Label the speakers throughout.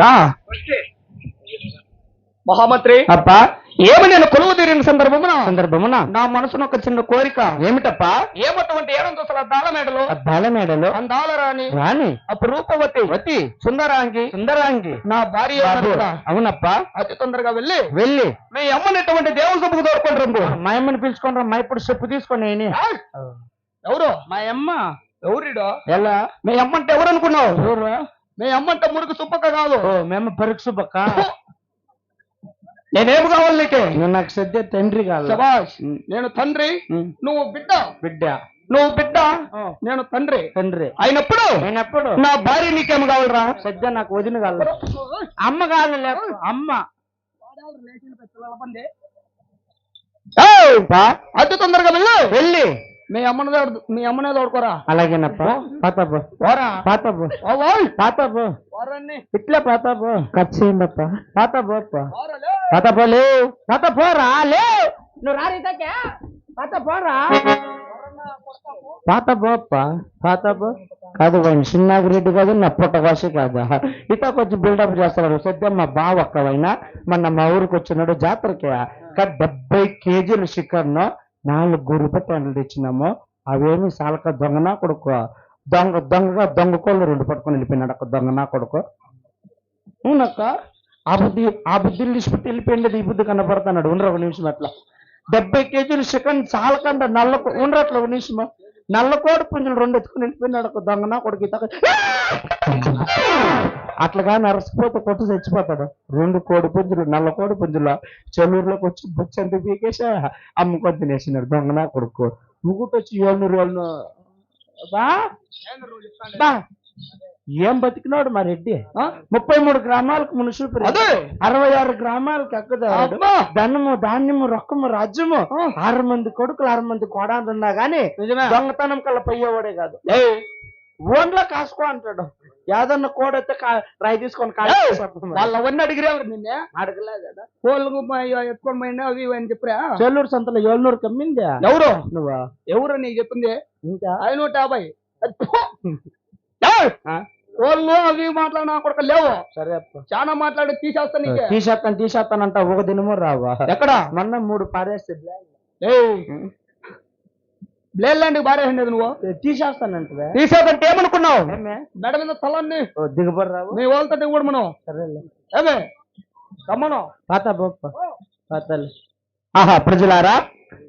Speaker 1: రా. మహామంత్రి.
Speaker 2: అప్ప
Speaker 1: ఏమి నేను కొలువు తీరిన సందర్భమున?
Speaker 2: సందర్భమున?
Speaker 1: నా మనసును ఒక చిన్న కోరిక.
Speaker 2: ఏమిటప్పా?
Speaker 1: ఏమటువంటి ఏడంతస్తుల దాల మేడలు
Speaker 2: అద్దాల మేడలో
Speaker 1: అందాల రాణి.
Speaker 2: రాణి
Speaker 1: అపురూపవతి
Speaker 2: వతి.
Speaker 1: సుందరాంగి.
Speaker 2: సుందరాంగి.
Speaker 1: నా భార్య
Speaker 2: అవునప్ప.
Speaker 1: అతి తొందరగా వెళ్ళి.
Speaker 2: వెళ్ళి.
Speaker 1: మీ అమ్మనటువంటి దేవుని సభకు రంగు
Speaker 2: మా అమ్మని పిలుచుకొని రా. మా ఇప్పుడు చెప్పు తీసుకొని.
Speaker 1: ఎవరు?
Speaker 2: మా అమ్మ.
Speaker 1: ఎవరిడో?
Speaker 2: ఎలా?
Speaker 1: మీ అమ్మంటే ఎవరు అనుకున్నావు
Speaker 2: ఎవరు
Speaker 1: మీ అమ్మంటే మురుగు సుప్పక్క కాదు.
Speaker 2: ఓ మేము పరీక్ష పక్క
Speaker 1: నేనేం కావాలి నీకే?
Speaker 2: నువ్వు నాకు సద్య తండ్రి కాదు.
Speaker 1: శబాష్ నేను తండ్రి నువ్వు బిడ్డ.
Speaker 2: బిడ్డ.
Speaker 1: నువ్వు బిడ్డ నేను తండ్రి.
Speaker 2: తండ్రి.
Speaker 1: అయినప్పుడు
Speaker 2: అయినప్పుడు
Speaker 1: నా భార్య నీకేం కావాలరా?
Speaker 2: సద్య నాకు వదిన కాదు. అమ్మ కాదు లేక అమ్మ.
Speaker 1: అతి తొందరగా వెళ్ళు.
Speaker 2: వెళ్ళి.
Speaker 1: మీ అమ్మని తోడు- మీ అమ్మనే తోడుకోరా
Speaker 2: అలాగేనప్ప. పాతపు
Speaker 1: పోరా
Speaker 2: పాతపు. ఇట్లా పాతపు ఖర్చు చేయండప్ప. పాతపు
Speaker 1: పోరా, లే.
Speaker 2: పాతపు లే. పాతపు రా లే. నువ్వు రారీతకే పాతపు రా. పాతపు అప్ప. పాతపు కాదు వాడిని చిన్నాగిరెడ్డి కాదు నా పుట్ట భాష కాదు. ఇత కొంచెం బిల్డప్ చేస్తున్నాడు. సద్యం మా బావ ఒక్కవైనా మొన్న మా ఊరికి వచ్చినాడు జాతరకి. డెబ్బై కేజీల చికెన్ నాలుగు గురుపట్టి వంటలు తెచ్చినాము. అవేమి సాలక దొంగనా కొడుకు. దొంగ దొంగగా దొంగ కోళ్ళు రెండు పట్టుకొని వెళ్ళిపోయినాడు ఒక దొంగనా కొడుకు. అవునక్క ఆ బుద్ధి ఆ బుద్ధిని తీసుకుంటే వెళ్ళిపోయింది ఈ బుద్ధి కనపడుతున్నాడు. ఉండరు ఒక నిమిషం అట్లా. డెబ్బై కేజీలు చికెన్ చాలకండ నల్ల ఉండరు అట్లా ఒక నిమిషం. నల్ల కోడి పుంజులు రెండు ఎత్తుకుని వెళ్ళిపోయినాడు ఒక దొంగనా కొడుకు. ఇతక అట్లాగా నరసిపోతే కొట్టు చచ్చిపోతాడు. రెండు కోడి పుంజులు నల్ల కోడి పుంజులు చెల్లూరులోకి వచ్చి బుచ్చంత పీకేసి అమ్ముకొని తినేసినాడు. దొంగనా కొడుకు ముగ్గురు వచ్చి ఏళ్ళూరు వాళ్ళు బా బా. ఏం బతికినాడు మా రెడ్డి? ముప్పై మూడు గ్రామాలకు
Speaker 1: అదే.
Speaker 2: అరవై ఆరు గ్రామాలకు ఎక్కదాడు! ధనము ధాన్యము రొక్కము రాజ్యము. ఆరు మంది కొడుకులు ఆరు మంది కోడాలు ఉన్నా గానీ దొంగతనం కల్లా పోయేవాడే కాదు! ఓన్లో కాసుకో అంటాడు. యాదన్న కోడైతే రాయి తీసుకొని.
Speaker 1: వాళ్ళు అవన్నీ అడిగిరేవారు నిన్నే?
Speaker 2: అడగలే కదా
Speaker 1: కోళ్ళు ఎత్తుకొని పోయినా అవి ఇవి అని చెప్పరా?
Speaker 2: చెల్లూరు సంతలో ఏಳ್నూరు కమ్మిందా.
Speaker 1: ఎవరు?
Speaker 2: నువ్వా?
Speaker 1: ఎవరు నీకు చెప్పింది?
Speaker 2: ఇంకా?
Speaker 1: ఐదు నూట యాభై? కోళ్ళు అవి మాట్లాడినా కొడుకు లేవు.
Speaker 2: సరే
Speaker 1: చాలా మాట్లాడి తీసేస్తా నీకే.
Speaker 2: తీసేస్తాను తీసేస్తానంట ఒక దినము రావా?
Speaker 1: ఎక్కడ?
Speaker 2: మొన్న మూడు పారేస్తే
Speaker 1: ఏయ్! బ్లేడ్ లాంటి భార్య ఉండేది నువ్వు
Speaker 2: తీసేస్తానంటే
Speaker 1: తీసేదంటే ఏమనుకున్నావు?
Speaker 2: ఏమే?
Speaker 1: మెడ మీద తలాన్ని
Speaker 2: ఓ దిగుబడి రావు
Speaker 1: మీ వాళ్ళతో కూడా మనం.
Speaker 2: సరేలే.
Speaker 1: ఏమే? రమ్మను.
Speaker 2: పాత పాతలు.
Speaker 1: ఆహా ప్రజలారా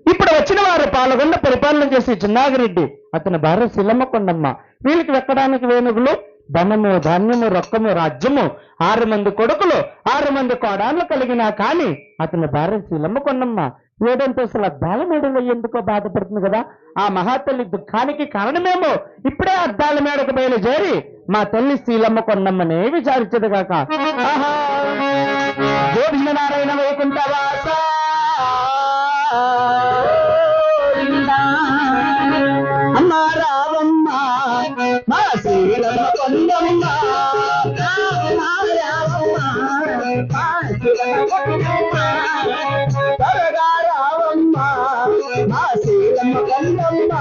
Speaker 2: ఇప్పుడు వచ్చిన వారు పాల్గొండ పరిపాలన చేసే చిన్నాగిరెడ్డి అతని భార్య శిలమ్మ కొండమ్మ వీళ్ళకి వెక్కడానికి వేణుగులు ధనము ధాన్యము రొక్కము రాజ్యము ఆరు మంది కొడుకులు ఆరు మంది కోడాళ్ళు కలిగినా కానీ అతని భార్య శీలమ్మ కొండమ్మ ఏడంతస్తుల అద్దాల మేడలో ఎందుకో బాధపడుతుంది కదా? ఆ మహాతల్లి దుఃఖానికి కారణమేమో? ఇప్పుడే అద్దాల మేడకు బయలుదేరి మా తల్లి శీలమ్మ కొన్నమ్మనే విచారించదు కాక. గోవింద నారాయణ వైకుంఠవాస అమ్మ రావమ్మ! మా శీలమ్మ మా శీలమ్మ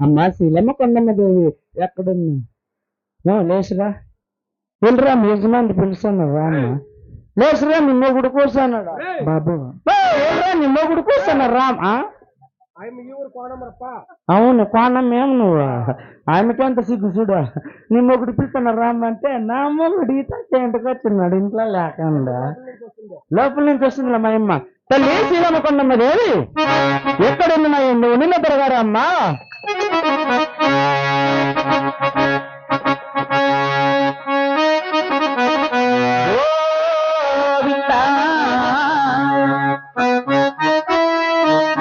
Speaker 2: అమ్మా శీలమ్మ కొండమ్మ దేవి ఎక్కడున్నా లేచురా వెళ్ళరా మీ యజమాని పిలుస్తాను రా అమ్మ? లేచురా నీ మొగుడు కూర్చున్నాడు బాబు. వెళ్ళరా నీ మొగుడు కూర్చున్నా రామ్? అవును కోణం ఏం నువ్వు ఆమెకెంత సిగ్గు చూడు. నీ మొగుడు పిలుస్తున్నా రామ్ అంటే నా మొగుడు ఈత ఇంటికి వచ్చినాడు ఇంట్లో లేకుండా. లోపల నుంచి వస్తుంది మా అమ్మ. తల్లి శ్రీరామ కొండమ్మ దేవి. ఎక్కడున్నాయి నువ్వు? నిన్న తిరగారా అమ్మా? Música